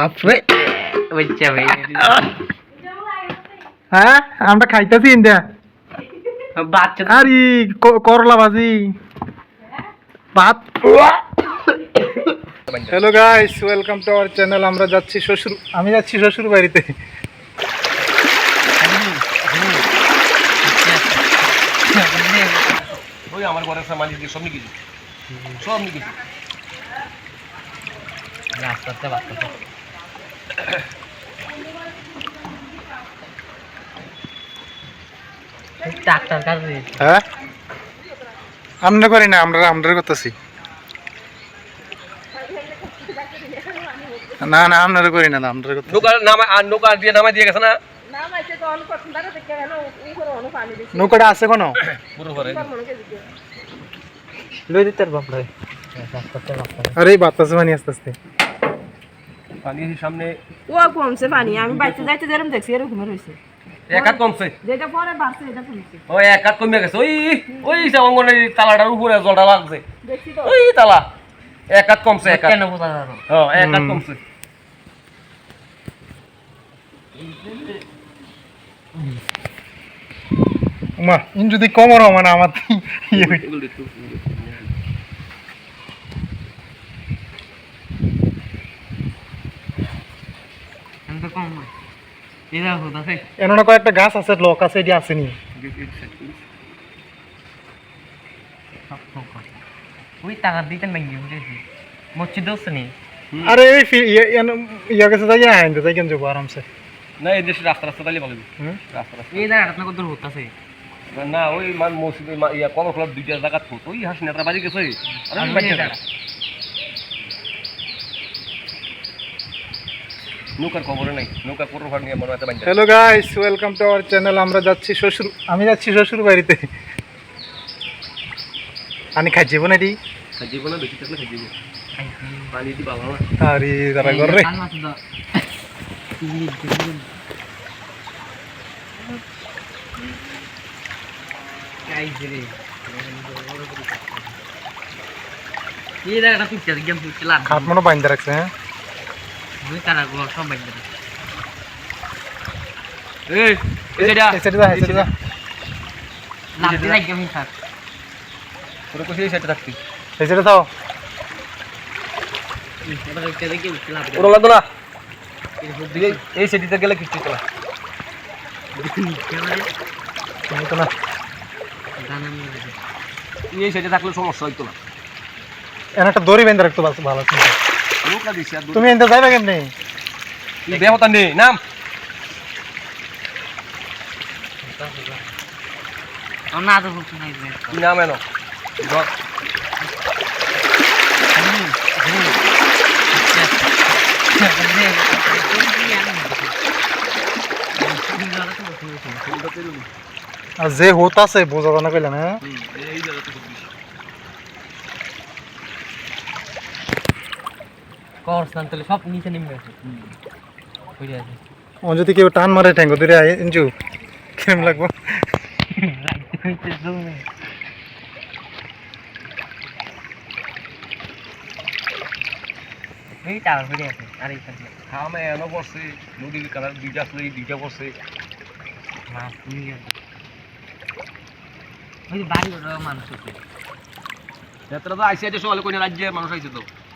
বাপরে বাচ্চা ভাই হ্যাঁ আমরা খাইতেছি ইন্দা বাচ্চা আরে করলা ভাজি ভাত hello guys welcome to our channel আমরা যাচ্ছি শ্বশুর আমি যাচ্ছি শ্বশুর বাড়িতে ওই আমার দিয়ে সব নিয়ে সব নিয়ে রাস্তাতে হ্যাঁ আমরা করি না আমরা আমরা করতেছি না না আপনারা করি না আমরা করতেছি নৌকা নামা আর নৌকা দিয়ে নামাই দিয়ে গেছে না নৌকাটা আছে কোনো পুরো ঘরে লই দিতে বাপরে রাস্তাতে বাচ্চা আরে বাতাস পানি আস্তে আস্তে পানি সামনে। ও কমছে পানি আমি বাইতে যাইতে যেরকম দেখছি এরকম রয়েছে। এক হাত কমছে? যেটা পরে বাড়ছে এটা কমছে। ওই এক হাত কমে গেছে। ওই ওই অঙ্গনের তালাটার উপরে জলটা লাগছে। ওই তালা। এক হাত কমছে এক হাত কেন বোঝা যাবে হ্যাঁ এক হাত কমছে। মা ইন যদি কমর মানে আমার ইয়ে হইতো। এগুলো একটু আমি তো কম না এটা হতাছে এমন কয়েকটা গাছ আছে লোক আছে এটি আসেনি। ওই টাকা দিতে ভেঙে উঠেছি মসজিদ হচ্ছে নি আরে এই ফি- ইয়ে এন- ইয়ে গেছে যাই আইন যাই কেন যাব আরামসে। না এই দেশে রাস্তা রাস্তা তাহলে ভালো হুম? রাস্তা রাস্তা। এই জায়গাটা আপনার কত হতাছে না ওই মান মসজিদে ইয়া কবর দুইটা জায়গা তো ওই হাস নেতা বাড়ি গেছে। আরে আর ওই ওই বাচ্চা জায়গা। নৌকার খবরে নাই নৌকা পুরো ভাড় নিয়ে মনে হয় hello guys welcome to our channel আমরা যাচ্ছি শ্বশুর আমি যাচ্ছি শ্বশুর বাড়িতে। আমি খাই যাব না এটি খাইব না বেশি থাকলে খাইব পানি দি পাবো না আরে তারা ঘর। রে। খাট মনে বাইন্দা রাখছে হ্যাঁ? দুই তারা গুলো সব বাইন্দা রাখছে। এই এটা যা লাভ দিয়ে রাখবে আমি থাক তোর এবার একটা দেখে উঠছে লাভ ওরা লাগতো না এই- সাইডে গেলে কিছু চলা আমি তো না এই সাইডে থাকলে সমস্যা হইতো না একটা দড়ি বেঁধে রাখতো ভালো তুমি এনতে যাইবা কেমনি বেহতা নেই নাম না তো খুব নাই কি নাম আর যে হোত আছে বোঝা জানা কইলাম হ্যাঁ এই জায়গাতে করসান তাহলে সব নিচে নেমে পড়ে আছে। ও যদি কেউ টান মারে ঠ্যাঙ্গো দিলে এনজু। কেমন লাগবো? এই টাওয়ার পড়ে আছে আর এই সাইডে খামে এনো বসে নদীর কালার দুইটা আসলে এই দুইটা বসে। মাছ তুমি গেছে। ওই বাড়ি মানুষ আছে। এতটা তো আইসি আছে সকালে কোন রাজ্যে মানুষ আইছে তো সান চাবিটা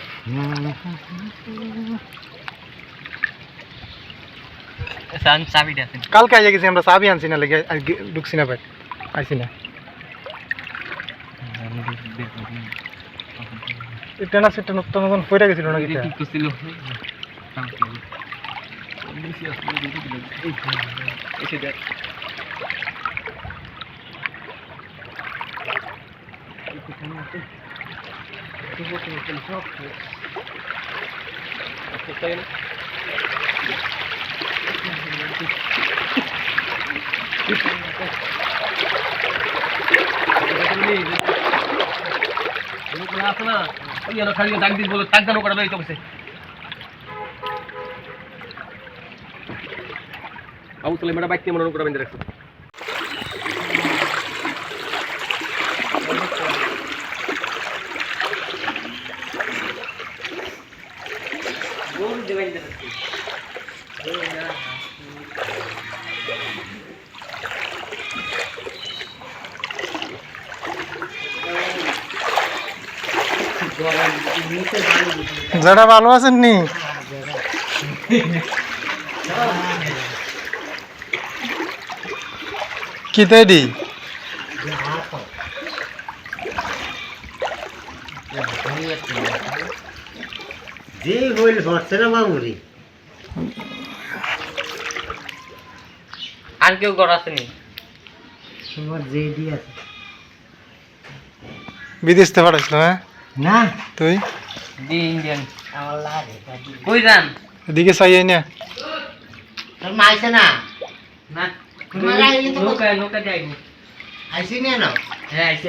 আছে কালকে আইয়া গেছি আমরা চাবি আনছি না লেগে ঢুকছি না ভাই। আইছি না। এটা না সেটা নতুন নতুন পড়ে গেছিল নাকি ঠিক করছিল। আসলে দুটো দিলে এসে দেখ আছে না ওই এলো খালি ডাক দিস বলে তাক জানো করা তো বসে আবু তাহলে মেয়েটা বাইক নিয়ে মনে করে বেঁধে রাখছে বাইন্দে রাখছি ওই না যারা ভালো আছেন নি কি তাইডি যে হইল হচ্ছে না মামুরি আর কেউ ঘর আসেনি? তোমার যে দি আছে। বিদেশ থেকে পাঠাইছিল হ্যাঁ? না। তুই? The Indian. আমার লাগে। কই যান? এদিকে চাইয়ে না। তোর মা আইছে না? না যাইবো। হ্যাঁ আইসে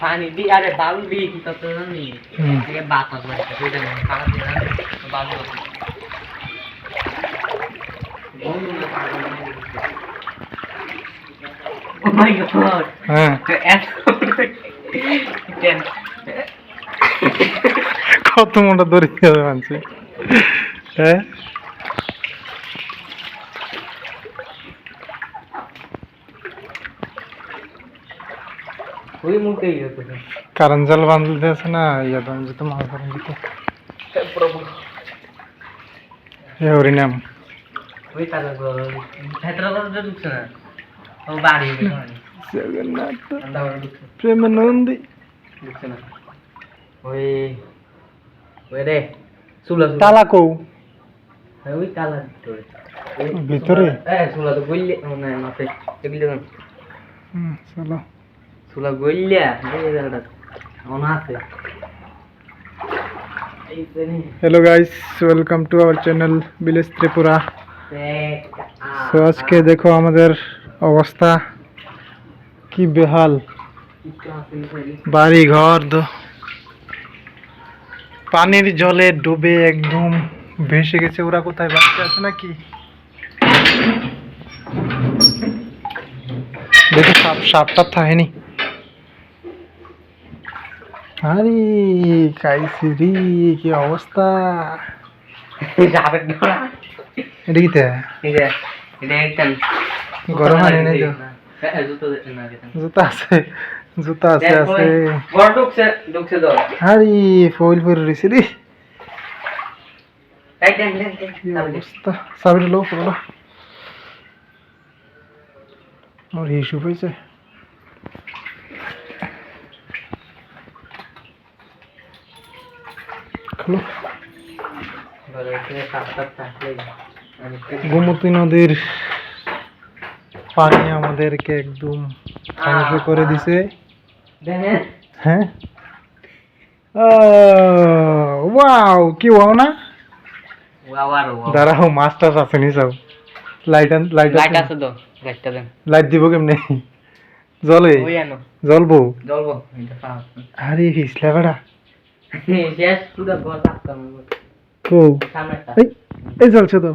পানি দি আরে বালু দি কি তত জানি। থেকে বাতাস সেটা না বালু Oh my god! হ্যাঁ। কত মোটা দড়ি মানছি হ্যাঁ? ওই মুখেই হতো কারণ জাল বাঁধতে আছে না ইয়া বাঁধতে তো মাছ ধরেন যেত প্রভু। হরিনাম ওই তারা ঢুকছে না। ও বাড়ি জগন্নাথ ঢুকছে। না। ওই ওই রে সুলা তালা কৌ হ্যাঁ, ওই তালা ভিতরে? হ্যাঁ সুলা তো ও না মাপে এগুলো হুম, চলো। Hello guys welcome to our channel village Tripura তো আজকে দেখো আমাদের অবস্থা, কি বেহাল। বাড়ি ঘর পানির জলে ডুবে একদম ভেসে গেছে। ওরা কোথায় বাচ্চা আছে নাকি? দেখো সাপ, সাপটা থাকেনি আরে খাইছি রে কি অবস্থা? যাবে না। এটা কি তে? এটা এটা একদম গরম আনি নাই তো? হ্যাঁ জুতো আছে জুতা আছে আছে। বড় ঢুকছে ঢুকছে তো আরে ফয়েল পরে রে। অবস্থা? লো হিসু হয়েছে খোলো বলে এখানে সাত সাত থাকলে আমি গোমতী নদীর পানি আমাদেরকে একদম ধ্বংস করে দিছে। হ্যাঁ? ওয়াও কি ওয়াও না? দাঁড়াও মাস্টার আছে নি সব। লাইট লাইট লাইট আছে। তো লাইটটা দেন। লাইট দিব কেমনে? জলে? জ্বলবো? জ্বলবো আরে হিসলা বেড়া শেষ পুরো ঘর থাকতাম কো এই এই তো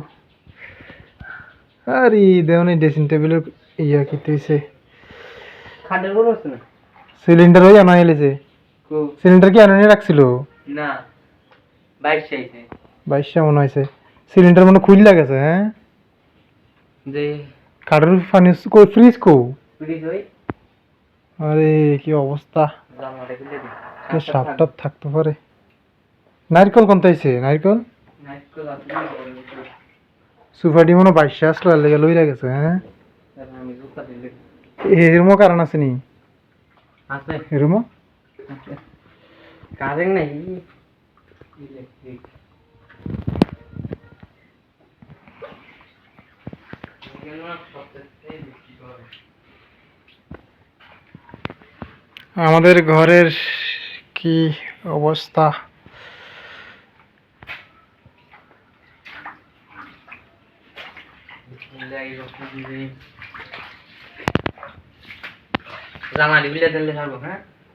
আরে দেওয়ানি ড্রেসিং টেবিলের ইয়া কি হইছে। খাটের উপর আছে না? সিলিন্ডার ওই আনা এলেছে সিলিন্ডার কি আনানি রাখছিল? না বাইশ চাইছে বাইশটা মনে হয়েছে সিলিন্ডার মনে খুল লাগেছে হ্যাঁ? যে পানি ফ্রিজ কো ফ্রিজ ওই। আরে কি অবস্থা? খুলে দিই আচ্ছা, সাপ টাপ থাকতে পারে। নারকল কোন আইছে নারকল? সুপার মনে বাইশে আসলো আর লেগে লইরা গেছে হ্যাঁ? এরমো কারণ আছে নি? এরমো কারেং নাই। আমাদের ঘরের কি অবস্থা?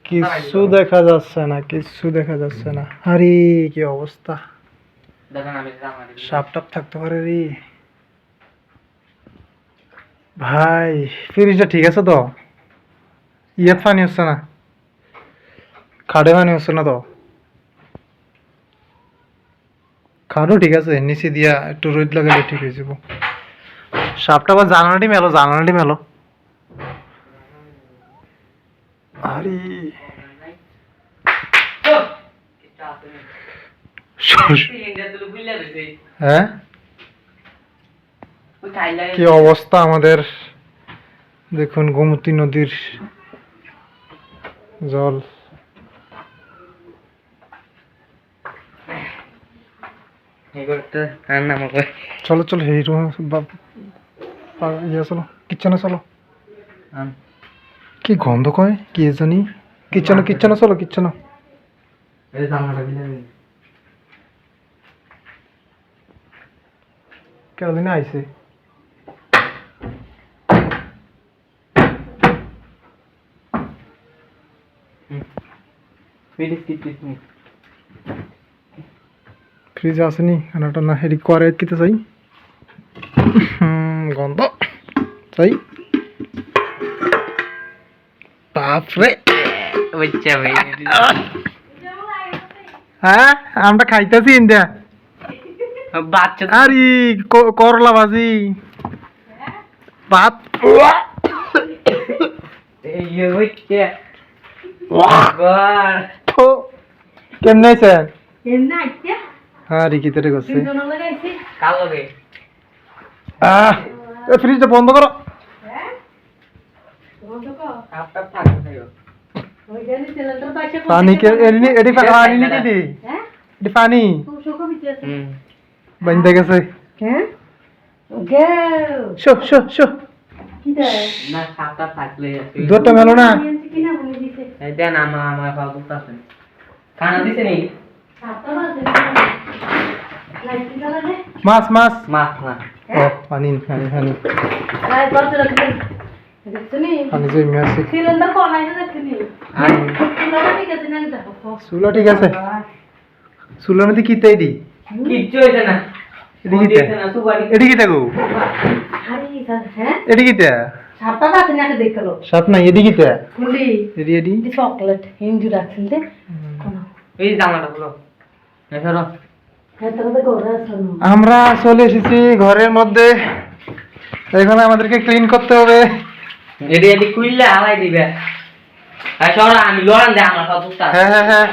কিছু দেখা যাচ্ছে না, কিছু দেখা যাচ্ছে না। আরে, কি অবস্থা? সাপ টাপ থাকতে পারে রে। ভাই ফ্রিজটা ঠিক আছে তো? ইয়াত পানি হচ্ছে না। খাড়ে পানি হচ্ছে না তো? খাড়ও ঠিক আছে নিচে দিয়া একটু রোদ লাগালে ঠিক হয়ে যাব। সাপটা আবার জানালাটি মেলো জানালাটি মেলো আরে। হ্যাঁ? কি অবস্থা আমাদের? দেখুন গোমতী নদীর জল এগুলো তো রান্না আমাকে চলো চলো এই রুম ইয়ে চলো কিচেনে চলো। কি গন্ধ কয়? কি জানি। কিচেনে কিচেনে চলো কিচেনে কেদিনে আইছে। ফিরিস কি ফ্রিজ আসেনি খানাটা না হেডি করে কিতে চাই। গন্ধ। চাই। বাপরে। হ্যাঁ আমরা খাইতেছি ইন্ডিয়া। বাচ্চা আরে করলা ভাজি। ভাত কেমনে আছেন এমনি আইতে হ্যাঁ রিকি তেরে আহ এ ফ্রিজটা বন্ধ করো। বন্ধ কর। আপটা থাকবে না ওই জানি সিলিন্ডার পাশে পানি কে এলি এডি পানি নিতে দি? হ্যাঁ? এডি পানি। বন্ধ গেছে। হ্যাঁ? গেও শো শো শো। না সাপটা থাকলে দুটো মেলো না। দেন আমার আমার বাবু আছে। খানা দিছে নি? মাছ মাছ। মাছ না। ও পানি পানি পানি লাইট বাজে রাখবে দেখছনি? পানি যে মেসি সিলিন্ডার কোন ঠিক আছে না দেখো? চুলা ঠিক আছে। চুলার মধ্যে কি তাই দি কিচ্ছু হয়েছে না। এডি কি দিয়েছে না সুবাড়ি আরে হ্যাঁ? না দেখল সাপ এডি কি কুলি এডি এডি? চকলেট হিন্দু রাখছেন দে। কোন। এই জামাটা হলো আমরা চলে এসেছি ঘরের মধ্যে। এখন আমাদেরকে ক্লিন করতে হবে। এডি এডি কুইল্লা হালাই দিবে। আর সরা আমি লড়ান দে আমার সব হ্যাঁ হ্যাঁ হ্যাঁ।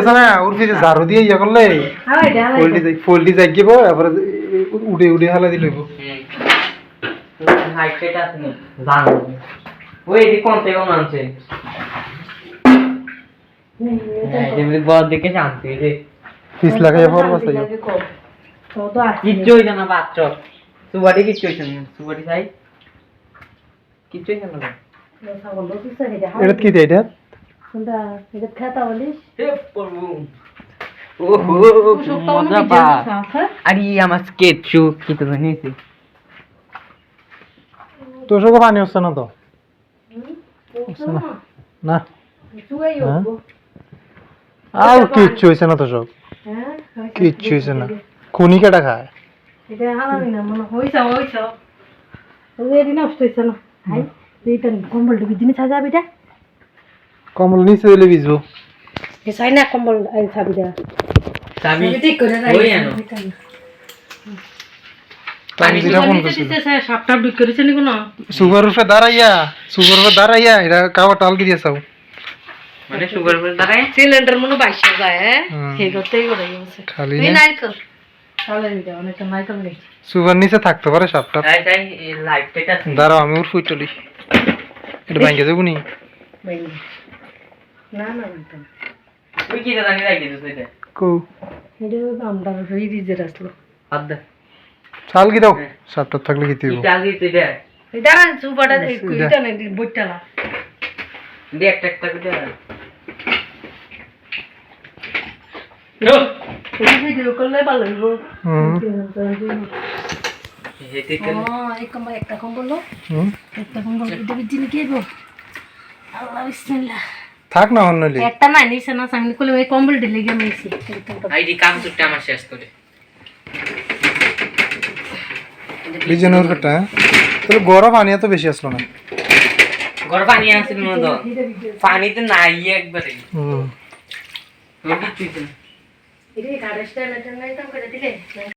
আছে না ওর ফিরে ঝাড়ু দিয়ে ইয়ে করলে জাগিব উড়ে উড়ে হালা দিল হাইট সেট আছে নি জানো। ওই এডি কোন থেকে আনছে? দেখে শান্তি যে। পিস লাগাই পর বসাই তো তো কিচ্ছু হইছে না বাচ্চা সুবাড়ি কিচ্ছু হইছে না সুবাড়ি কিচ্ছু হইছে না এটা কি এটা সুন্দর এটা খেতা বলিস হে প্রভু মজা পা আরে আমার স্কেচ শু কি তো নিয়েছি তোর সঙ্গে পানি হচ্ছে না তো না আর কিচ্ছু হয়েছে না তো সব কিচ্ছু হয়েছে না। খুনি কেটা খায়? এটা হালামি না মনে হইছে হইছে। ওই নষ্ট হইছে না। হাই এইটা কম্বল ডুবি দিনে সাজা বিটা কমল নিচে দিলে ভিজবো। এ চাই না কম্বল দা চাবি ঠিক করে ওই আনো পানি যেটা ফোন করছিল সাপটা বিক করেছে নি কোনো? সুগার উপরে দাঁড়াইয়া সুগার উপরে দাঁড়াইয়া এটা কাবা টাল গিয়ে চাও মানে সুগার করে দাঁড়ায় সিলিন্ডার মনে বাইশে যায় হ্যাঁ? হুম। সেই করতেই করে গেছে খালি এই না। নাইকল। তাহলে দিতে অনেকটা নাইকল নেই সুগার নিচে থাকতে পারে সাপটা। তাই তাই এই লাইট সেট আছে। দাঁড়াও আমি ওর ফুট চলি এটা ভাঙ্গে যাব নি? বাইরে না না না তুই কি জানি রাখি দিছিস এটা কো? এটা আমরা ফ্রিজের আসলো। হাত দে। চাল কি দাও? সাতটা থাকলে কি দিব? ইটা দিয়ে তুই দে দাঁড়ান সুপাটা এটা। এটা নেই বইটা না দে একটা একটা করে দে ভিডিও করলে ভালো হইব হুম হেতে এক কম্বল একটা কম্বল একটা কম্বল এটা বিজি আল্লাহ বিসমিল্লাহ থাক না অন্যলি একটা না নিছে না সামনে কোলে ওই কম্বল ঢেলে গিয়ে মেয়েছি আইডি কাম সুটটা আমার শেষ করে বিজনের কাটা হ্যাঁ তাহলে গরম পানি এত বেশি আসলো না ঘর পানি আসছিল না তো পানি তো নাই একবারে হুম রবি তুই এটা কারেস্টা না টানা এটা করে দিলে